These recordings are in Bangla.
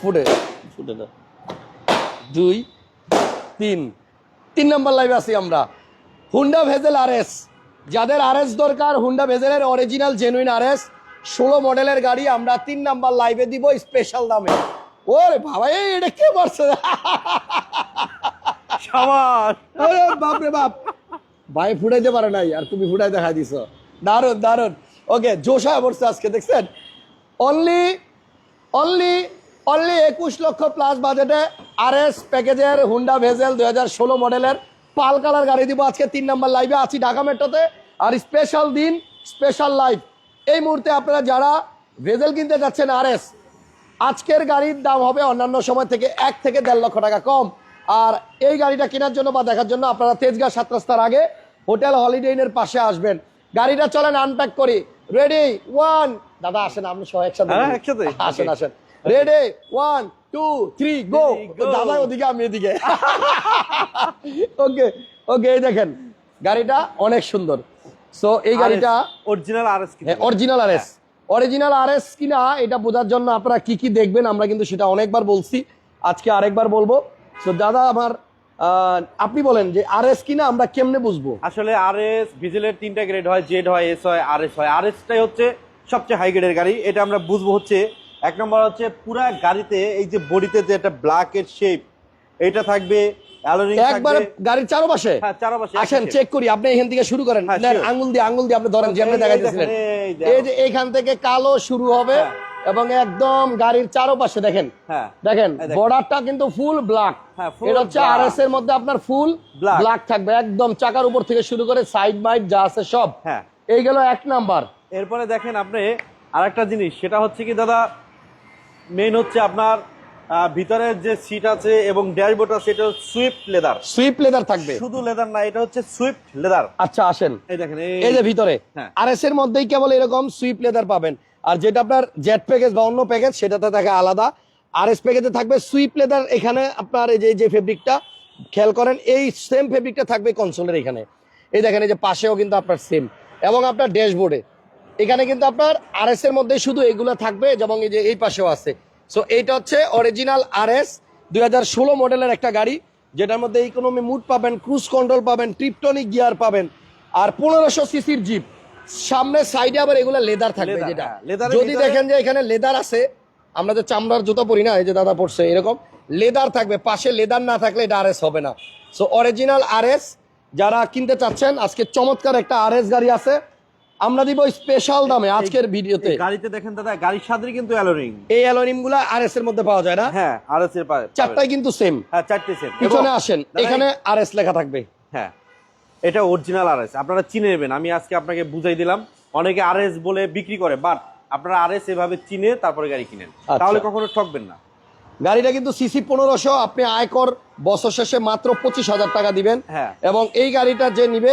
ফুটে। ফুটে না। দুই তিন। তিন নম্বর লাইভে আছি আমরা। হুন্ডা ভেজেল আর এস যাদের আর এস দরকার হুন্ডা ভেজেলের অরিজিনাল জেনুইন আর এস ষোলো মডেলের গাড়ি আমরা তিন নাম্বার লাইভে দিব স্পেশাল দামে। ওরে বাবা এই এটা কে মারছে? সাবাস বাপ রে বাপ। ভাই ফুটাইতে পারে নাই আর তুমি ফুটাই দেখা দিছ। দারুণ দারুণ ওকে জোশা পড়ছে আজকে দেখছেন? অনলি অনলি অনলি একুশ লক্ষ প্লাস বাজেটে আর এস প্যাকেজের হুন্ডা ভেজেল দুই হাজার ষোলো মডেলের পাল কালার গাড়ি দিব আজকে তিন নম্বর লাইভে আছি ঢাকা মেট্রোতে। আর স্পেশাল দিন স্পেশাল লাইভ এই মুহূর্তে আপনারা যারা ভেজেল কিনতে যাচ্ছেন আর এস আজকের গাড়ির দাম হবে অন্যান্য সময় থেকে এক থেকে দেড় লক্ষ টাকা কম। আর এই গাড়িটা কেনার জন্য বা দেখার জন্য আপনারা তেজগাঁ সাত রাস্তার আগে হোটেল হলিডে ইনের পাশে আসবেন। গাড়িটা চলেন আনপ্যাক করি। রেডি ওয়ান দাদা আসেন আপনি সহ একসাথে হ্যাঁ, একসাথে? আসেন. আসেন। Ready one two three go. দাদা ওদিকে আমি এদিকে। ওকে ওকে এই দেখেন গাড়িটা অনেক সুন্দর। সো এই গাড়িটা original R S original R S original R S কিনা এটা বোঝার জন্য আপনারা কি কি দেখবেন আমরা কিন্তু সেটা অনেকবার বলছি। আজকে আরেকবার বলব। তো দাদা আমার আপনি বলেন যে আর এস কিনা আমরা কেমনে বুঝব? আসলে আর এস ভিজেলের তিনটা গ্রেড হয় জেড হয় এস হয় আর এস হয়। আর এসটাই হচ্ছে সবচেয়ে হাই গ্রেডের গাড়ি। এটা আমরা বুঝব হচ্ছে এক নম্বর হচ্ছে পুরা গাড়িতে এই যে বডিতে যে একটা ব্ল্যাক এর শেপ এটা থাকবে অ্যালোরিং একবার গাড়ির চারপাশে? হ্যাঁ চারপাশে আসেন চেক করি আপনি এখান থেকে শুরু করেন। হ্যাঁ, আঙ্গুল দিয়ে আঙ্গুল দিয়ে আপনি ধরেন যেমনি দেখাইতেছিলেন। এই যে এইখান থেকে কালো শুরু হবে। হ্যাঁ। এবং একদম গাড়ির চারপাশে দেখেন। হ্যাঁ। দেখেন। বর্ডারটা কিন্তু ফুল ব্ল্যাক হ্যাঁ, এটা হচ্ছে আর এস এর মধ্যে আপনার ফুল ব্ল্যাক থাকবে। একদম চাকার উপর থেকে শুরু করে সাইড মাইড যা আছে সব। হ্যাঁ। এই গেল এক নাম্বার। এরপরে দেখেন আপনি আরেকটা জিনিস সেটা হচ্ছে কি দাদা মেইন হচ্ছে আপনার আহ, ভিতরের যে সিট আছে এবং ড্যাশবোর্ড আছে এটা সুইফট লেদার সুইপ লেদার থাকবে। শুধু লেদার না এটা হচ্ছে সুইফট লেদার আচ্ছা আসেন। এই দেখেন এই যে ভিতরে হ্যাঁ। আর এস এর মধ্যেই কেবল এরকম সুইপ লেদার পাবেন। আর যেটা আপনার জেট প্যাকেজ বা অন্য প্যাকেজ সেটাতে থাকে আলাদা। আর এস প্যাকেজে থাকবে সুইপ লেদার এখানে আপনার এই যে যে ফেব্রিকটা খেয়াল করেন, এই সেম ফেব্রিকটা থাকবে কনসোলের এখানে। এই দেখেন, এই যে পাশেও কিন্তু আপনার সেম এবং আপনার ড্যাশবোর্ডে এখানে কিন্তু আপনার আর এর মধ্যে শুধু এগুলো থাকবে এবং এই যে, এই পাশেও আছে। সো এইটা হচ্ছে অরিজিনাল আর এস দুই হাজার ষোলো মডেলের একটা গাড়ি, যেটার মধ্যে ইকোনমি মুড পাবেন ক্রুজ কন্ট্রোল পাবেন ট্রিপটনিক গিয়ার পাবেন। আর পনেরোশো সিসির জিপ সামনে সাইডে আবার এগুলো লেদার থাকবে যেটা। হ্যাঁ, যদি দেখেন যে এখানে লেদার আছে আমরা যে চামড়ার জুতো পরি না এই যে দাদা পড়ছে এরকম লেদার থাকবে পাশে লেদার না থাকলে এটা আরএস হবে না। সো অরিজিনাল আরএস যারা কিনতে চাচ্ছেন আজকে চমৎকার একটা আরএস গাড়ি আছে। আমরা দিব স্পেশাল দামে আজকের ভিডিওতে। গাড়িতে দেখেন দাদা গাড়ির সাথে কিন্তু অ্যালোরিং এই অ্যালোনিমগুলা আরএস এর মধ্যে পাওয়া যায় না? হ্যাঁ আর এস এর পাবে চারটাই কিন্তু সেম হ্যাঁ চারটে সেট পিছনে আসেন এখানে আরএস লেখা থাকবে। হ্যাঁ। এটা অরিজিনাল আর এস আপনারা চিনে নেবেন। আমি আজকে আপনাকে বুঝাই দিলাম। অনেকে আর এস বলে বিক্রি করে বাট আপনারা আর এস এভাবে চিনে তারপরে গাড়ি কিনেন। আচ্ছা। তাহলে কখনো ঠকবেন না। গাড়িটা কিন্তু সিসি পনেরোশো আপনি আয়কর বছর শেষে মাত্র পঁচিশ হাজার টাকা দিবেন। হ্যাঁ। এবং এই গাড়িটা যে নিবে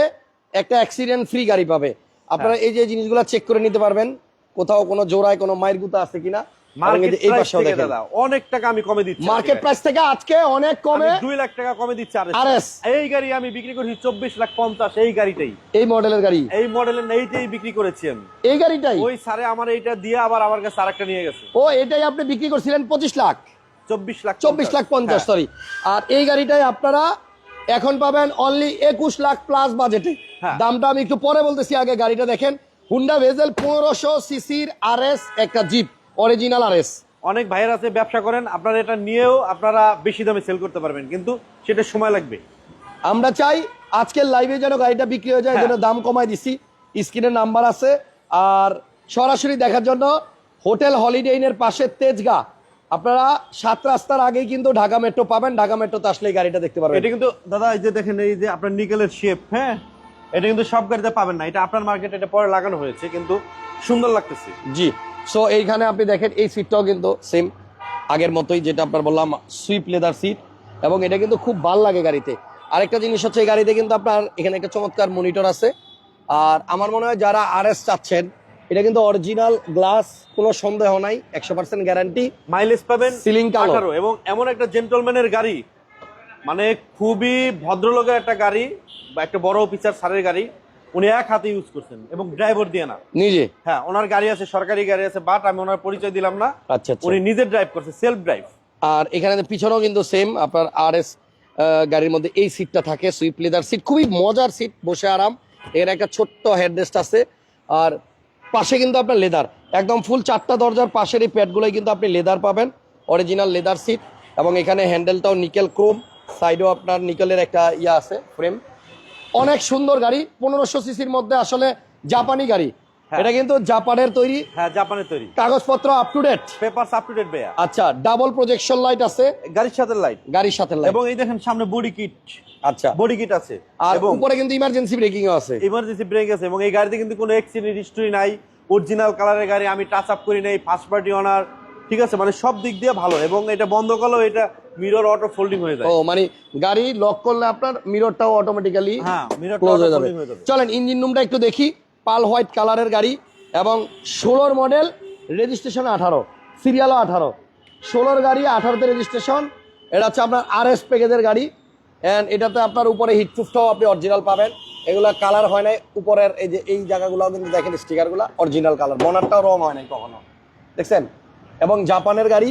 একটা অ্যাক্সিডেন্ট ফ্রি গাড়ি পাবে। আপনারা এই যে জিনিসগুলো চেক করে নিতে পারবেন। কোথাও কোনো জোড়ায় কোনো মায়ের গুতা আছে কিনা। এবং এই মার্কেট যে এই প্রাইস পাশেও থেকে দেখেন। দাদা অনেক টাকা আমি কমে দিচ্ছি মার্কেট প্রাইস থেকে আজকে অনেক কমে দুই লাখ টাকা কমে দিচ্ছি আর এই গাড়ি আমি বিক্রি করছি চব্বিশ লাখ পঞ্চাশ এই গাড়িটাই। এই মডেলের গাড়ি? এই মডেলের এইটাই বিক্রি করেছি আমি। এই গাড়িটাই? ওই সারে আমার এইটা দিয়ে আবার আমার কাছে আরেকটা নিয়ে গেছে। ও এটাই আপনি বিক্রি করছিলেন পঁচিশ লাখ? চব্বিশ লাখ চব্বিশ লাখ পঞ্চাশ হ্যাঁ। সরি আর এই গাড়িটাই আপনারা এখন পাবেন অনলি একুশ লাখ প্লাস বাজেটে হ্যাঁ। দামটা আমি একটু পরে বলতেছি আগে গাড়িটা দেখেন। হুন্ডা ভেজেল পনেরোশো সিসির আর একটা জিপ অরিজিনাল আর অনেক ভাইয়ের আছে ব্যবসা করেন আপনারা এটা নিয়েও আপনারা বেশি দামে সেল করতে পারবেন কিন্তু সেটা সময় লাগবে। আমরা চাই আজকের লাইভে যেন গাড়িটা বিক্রি হয়ে যায় হ্যাঁ। যেন দাম কমাই দিছি। স্ক্রিনের নাম্বার আছে। আর সরাসরি দেখার জন্য হোটেল হলিডে ইনের পাশে তেজগা। আপনারা সাত রাস্তার আগেই কিন্তু ঢাকা মেট্রো পাবেন ঢাকা মেট্রোতে আসলে গাড়িটা দেখতে পারবেন। এটা কিন্তু দাদা এই যে দেখেন এই যে আপনার নিকেলের শেপ হ্যাঁ? এটা কিন্তু সব গাড়িতে পাবেন না। এটা আপনার মার্কেটে এটা পরে লাগানো হয়েছে কিন্তু সুন্দর লাগতেছে। জি। সো এইখানে আপনি দেখেন এই সিটটাও কিন্তু সেম আগের মতোই যেটা আপনার বললাম সুইপ লেদার সিট এবং এটা কিন্তু খুব ভালো লাগে গাড়িতে আরেকটা জিনিস হচ্ছে এই গাড়িতে কিন্তু আপনার এখানে একটা চমৎকার মনিটর আছে আর আমার মনে হয় যারা আর এস চাচ্ছেন এটা কিন্তু অরিজিনাল গ্লাস কোনো সন্দেহ নাই একশো পার্সেন্ট গ্যারান্টি মাইলেজ পাবেন সিলিং কালো। এবং এমন একটা জেন্টলম্যানের গাড়ি মানে খুবই ভদ্রলোকের একটা গাড়ি বা একটা বড় অফিসার সারের গাড়ি উনি এক হাতে ইউজ করছেন এবং ড্রাইভার দিয়ে না। নিজে? হ্যাঁ ওনার গাড়ি আছে সরকারি গাড়ি আছে বাট আমি ওনার পরিচয় দিলাম না। আচ্ছা আচ্ছা। উনি নিজে ড্রাইভ করছে সেলফ ড্রাইভ আর এখানে পিছনেও কিন্তু সেম আপনার আর এস গাড়ির মধ্যে এই সিটটা থাকে সুইপ লেদার সিট খুবই মজার সিট বসে আরাম। এর একটা ছোট্ট হেডরেস্ট আছে। আর পাশে কিন্তু আপনার লেদার একদম ফুল চারটা দরজার পাশের এই প্যাডগুলোই কিন্তু আপনি লেদার পাবেন। অরিজিনাল লেদার সিট এবং এখানে হ্যান্ডেলটাও নিকেল ক্রোম সাইডেও আপনার নিকেলের একটা ইয়া আছে ফ্রেম অনেক সুন্দর গাড়ি পনেরোশো সিসির মধ্যে আসলে জাপানি গাড়ি। হ্যাঁ। এটা কিন্তু জাপানের তৈরি। হ্যাঁ জাপানের তৈরি। কাগজপত্র up to date paper up to date ভাইয়া। আচ্ছা ডাবল প্রজেকশন লাইট আছে। গাড়ির সাথে লাইট গাড়ির সাথে লাইট এবং এই দেখেন সামনে বডি কিট আচ্ছা। বডি কিট আছে। আর এবং উপরে কিন্তু ইমার্জেন্সি ব্রেকিং আছে। ইমার্জেন্সি ব্রেক আছে এবং এই গাড়িতে কিন্তু কোনো এক্সিডেন্ট হিস্ট্রি নাই। অরিজিনাল কালারের গাড়ি আমি টাচ আপ করি নাই ফার্স্ট পার্টি অনার ঠিক আছে? মানে সব দিক দিয়ে ভালো। এবং এটা বন্ধ করলেও এটা মিরর অটো ফোল্ডিং হয়ে যায়। ও মানে গাড়ি লক করলে আপনার মিররটাও অটোমেটিক্যালি হ্যাঁ মিরর ক্লোজ হয়ে যাবে। চলেন ইঞ্জিন রুমটা একটু দেখি। পাল হোয়াইট কালারের গাড়ি এবং ষোলোর মডেল রেজিস্ট্রেশন আঠারো সিরিয়ালও আঠারো। ষোলোর গাড়ি আঠারোতে রেজিস্ট্রেশন এটা হচ্ছে আপনার আর এস প্যাকেজের গাড়ি। অ্যান্ড এটাতে আপনার উপরে হিটপ্রুফটাও আপনি অরিজিনাল পাবেন। এগুলা কালার হয় নাই। উপরের এই যে এই জায়গাগুলো কিন্তু দেখেন স্টিকারগুলো অরিজিনাল কালার বনারটাও রং হয় নাই কখনো। দেখছেন? এবং জাপানের গাড়ি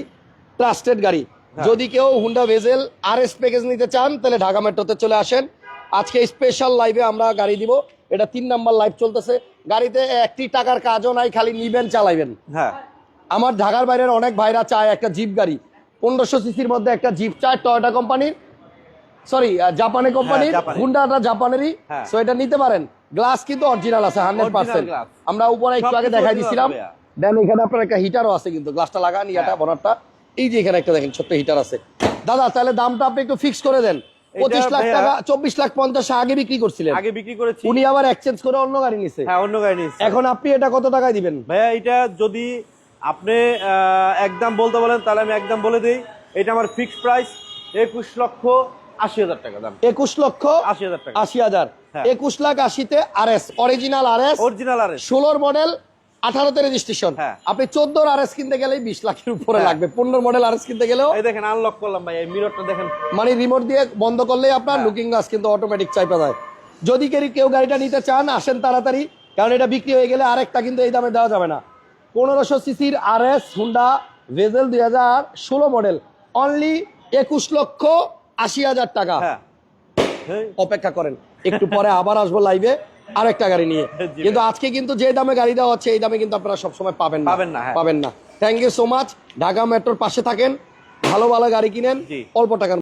ট্রাস্টেড গাড়ি। যদি কেউ Honda Vezel R S package নিতে চান তাহলে ঢাকা মেট্রোতে চলে আসেন। আজকে স্পেশাল লাইভে আমরা গাড়ি দিব। এটা তিন নাম্বার লাইভ চলতেছে। গাড়িতে একটি টাকার কাজও নাই খালি নিবেন চালাইবেন। হ্যাঁ। আমার ঢাকার বাইরের অনেক ভাইরা চায় একটা জিপ গাড়ি। পনেরোশো সিসির মধ্যে একটা জিপ চায় টয়োটা কোম্পানির সরি জাপানি কোম্পানির হুন্ডাটা জাপানেরই হ্যাঁ। সো এটা নিতে পারেন। গ্লাস কিন্তু অরিজিনাল আছে হান্ড্রেড পার্সেন্ট আমরা উপরে একটু আগে দেখাই দিছিলাম। দেন এখানে আপনার একটা হিটারও আছে কিন্তু। গ্লাসটা লাগান ইয়াটা হ্যাঁ। বনারটা এই যে এখানে একটা দেখেন ছোট্ট হিটার আছে। দাদা তাহলে দামটা আপনি একটু ফিক্স করে দেন। পঁচিশ লাখ টাকা চব্বিশ লাখ পঞ্চাশ আগে বিক্রি করছিলেন। আগে বিক্রি করেছি। উনি আবার এক্সচেঞ্জ করে অন্য গাড়ি নিছে। হ্যাঁ অন্য গাড়ি নিয়েছি এখন আপনি এটা কত টাকায় দিবেন? ভাইয়া এটা যদি আপনি একদম বলতে বলেন তাহলে আমি একদম বলে দিই। এটা আমার ফিক্সড প্রাইস একুশ লক্ষ আশি হাজার টাকা দাম। একুশ লক্ষ আশি হাজার টাকা। আশি হাজার। হ্যাঁ। একুশ lakh আশিতে R S original R S original R S ষোলোর মডেল আঠারোতে রেজিস্ট্রেশন হ্যাঁ। আপনি চোদ্দোর আর এস কিনতে গেলেই বিশ লাখের উপরে হ্যাঁ। লাগবে। পনেরো মডেল আর এস কিনতে গেলেও দেখেন আনলক করলাম ভাই মিররটা দেখেন। মানে রিমোট দিয়ে বন্ধ করলেই আপনার হ্যাঁ। লুকিং গ্লাস কিন্তু অটোমেটিক চাইপা যায়। যদি কেউ- কেউ গাড়িটা নিতে চান আসেন তাড়াতাড়ি কারণ এটা বিক্রি হয়ে গেলে আরেকটা কিন্তু এই দামে দেওয়া যাবে না। পনেরোশো সিসির আর এস হুন্ডা ভেজেল দুই হাজার ষোলো মডেল অনলি একুশ লক্ষ আশি হাজার টাকা। হ্যাঁ। অপেক্ষা করেন। একটু পরে আবার আসব লাইভে আরেকটা গাড়ি নিয়ে। কিন্তু আজকে কিন্তু যে দামে গাড়ি দেওয়া হচ্ছে এই দামে কিন্তু আপনারা সবসময় পাবেন না। পাবেন না, হ্যাঁ। পাবেন না। Thank you so much Dhaka মেট্রোর পাশে থাকেন। ভালো ভালো গাড়ি কিনেন। অল্প টাকার